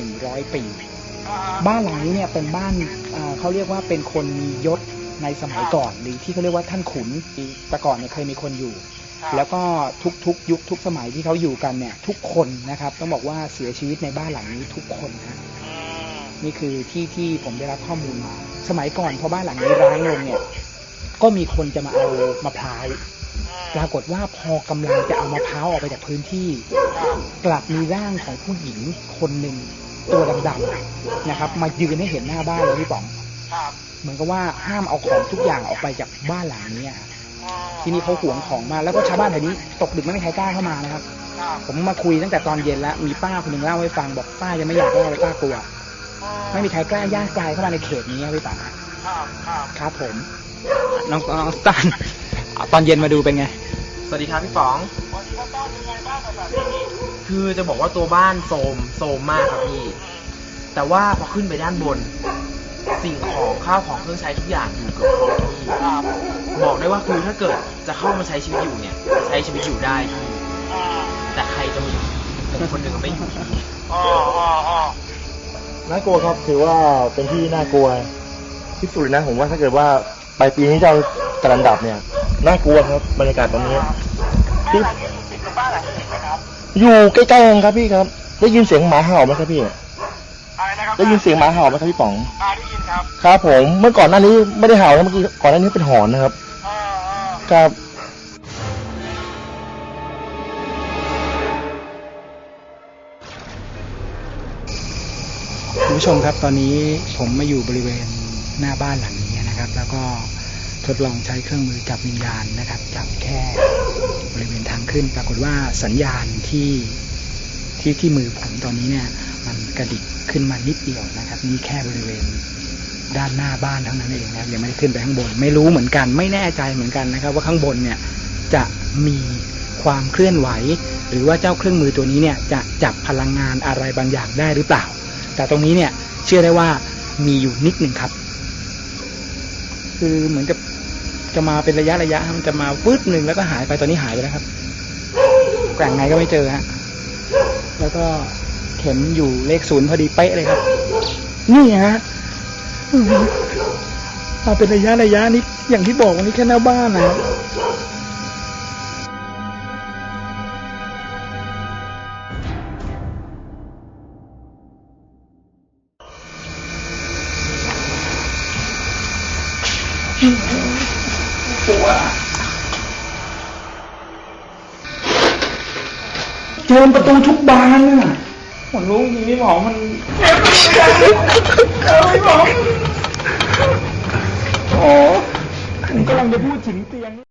หนึ่งร้อยปี บ้านหลังนี้เนี่ยเป็นบ้านอ่าเขาเรียกว่าเป็นคนมียศในสมัยก่อน หรือที่เขาเรียกว่าท่านขุนแต่ก่อนเนี่ยเคยมีคนอยู่ แล้วก็ทุกๆ ยุคทุกสมัยที่เขาอยู่กันเนี่ย ทุกคนนะครับ ต้องบอกว่าเสียชีวิตในบ้านหลังนี้ทุกคนนะนี่คือที่ที่ผมได้รับข้อมูลมา สมัยก่อนพอบ้านหลังนี้ร้างลงเนี่ย ก็มีคนจะมาเอามะพร้าวปรากฏว่าพอกำลังจะเอามะพร้าวออกไปจากพื้นที่ กลับมีร่างของผู้หญิงคนหนึ่ง ตัวดำๆนะครับ มายืนให้เห็นหน้าบ้านเลยพี่ป๋องครับเหมือนกับว่าห้ามเอาของทุกอย่างออกไปจากบ้านหลังนี้อะทีนี้เขาหวงของมากแล้วก็ชาวบ้านแถวนี้ตกดึกไม่มีใครกล้าเข้ามานะครับ ครับผมมาคุยตั้งแต่ตอนเย็นแล้วมีป้าคนหนึ่งเล่าให้ฟังบอกป้ายังไม่อยากเล่าเลยป้ากลัว ไม่มีใครกล้าย่างกายเข้ามาในเขตนี้ครับพี่ป๋องครับครับครับผมน้องน้องสตันอะตอนเย็นมาดูเป็นไง สวัสดีครับพี่ป๋อง วันนี้บ้านเป็นไงบ้างกับแบบนี้ คือจะบอกว่าตัวบ้านโทรมโทรมมากครับพี่ แต่ว่าพอขึ้นไปด้านบน สิ่งของข้าวของเครื่องใช้ทุกอย่างอยู่เกือบครบพี่ครับบอกได้ว่าคือถ้าเกิดจะเข้ามาใช้ชีวิตอยู่เนี่ยจะใช้ชีวิตอยู่ได้พี่อ่าแต่ใครจะมาอยู่ผมคนหนึ่งไม่อยู่พี่อ๋ออ๋ออ๋อน่ากลัวครับถือว่าเป็นที่น่ากลัวที่สุดเลยนะผมว่าถ้าเกิดว่าปลายปีนี้จะเอาจัดอันดับเนี่ยน่ากลัวครับบรรยากาศตรงนี้บ้านหลังนี้ติดกับบ้านหลังอื่นไหมครับ อยู่ใกล้ๆกันครับพี่ครับ ได้ยินเสียงหมาเห่าไหมครับพี่ อะไรนะครับได้ยินเสียงหมาเห่าไหมครับพี่ป๋อง อ่าได้ยินครับครับผม เมื่อก่อนหน้านี้ไม่ได้เห่านะเมื่อกี้ก่อนหน้านี้เป็นหอนนะครับอ่าอ่าครับ คุณผู้ชมครับตอนนี้ผมมาอยู่บริเวณหน้าบ้านหลังนี้นะครับ แล้วก็ ทดลองใช้เครื่องมือจับวิญญาณนะครับจับแค่บริเวณทางขึ้น ปรากฏว่าสัญญาณที่ที่ที่มือผมตอนนี้เนี่ย มันกระดิกขึ้นมานิดเดียวนะครับ นี่แค่บริเวณด้านหน้าบ้านเท่านั้นเองนะครับยังไม่ได้ขึ้นไปข้างบน ไม่รู้เหมือนกัน ไม่แน่ใจเหมือนกันนะครับ ว่าข้างบนเนี่ยจะมีความเคลื่อนไหว หรือว่าเจ้าเครื่องมือตัวนี้เนี่ย จะจับพลังงานอะไรบางอย่างได้หรือเปล่า แต่ตรงนี้เนี่ยเชื่อได้ว่ามีอยู่นิดหนึ่งครับ คือเหมือนกับ จะมาเป็นระยะระยะมันจะมาวืดหนึ่งแล้วก็หายไปตอนนี้หายไปแล้วครับแกว่งไงก็ไม่เจอฮะแล้วก็เข็มอยู่เลขศูนย์พอดีเป๊ะเลยครับ นี่ฮะมาเป็นระยะระยะนี้อย่างที่บอกวันนี้แค่หน้าบ้านนะครับ หัวเจอประตูทุกบานน่ะผมรู้จริงพี่หมอมันเออพี่หมอ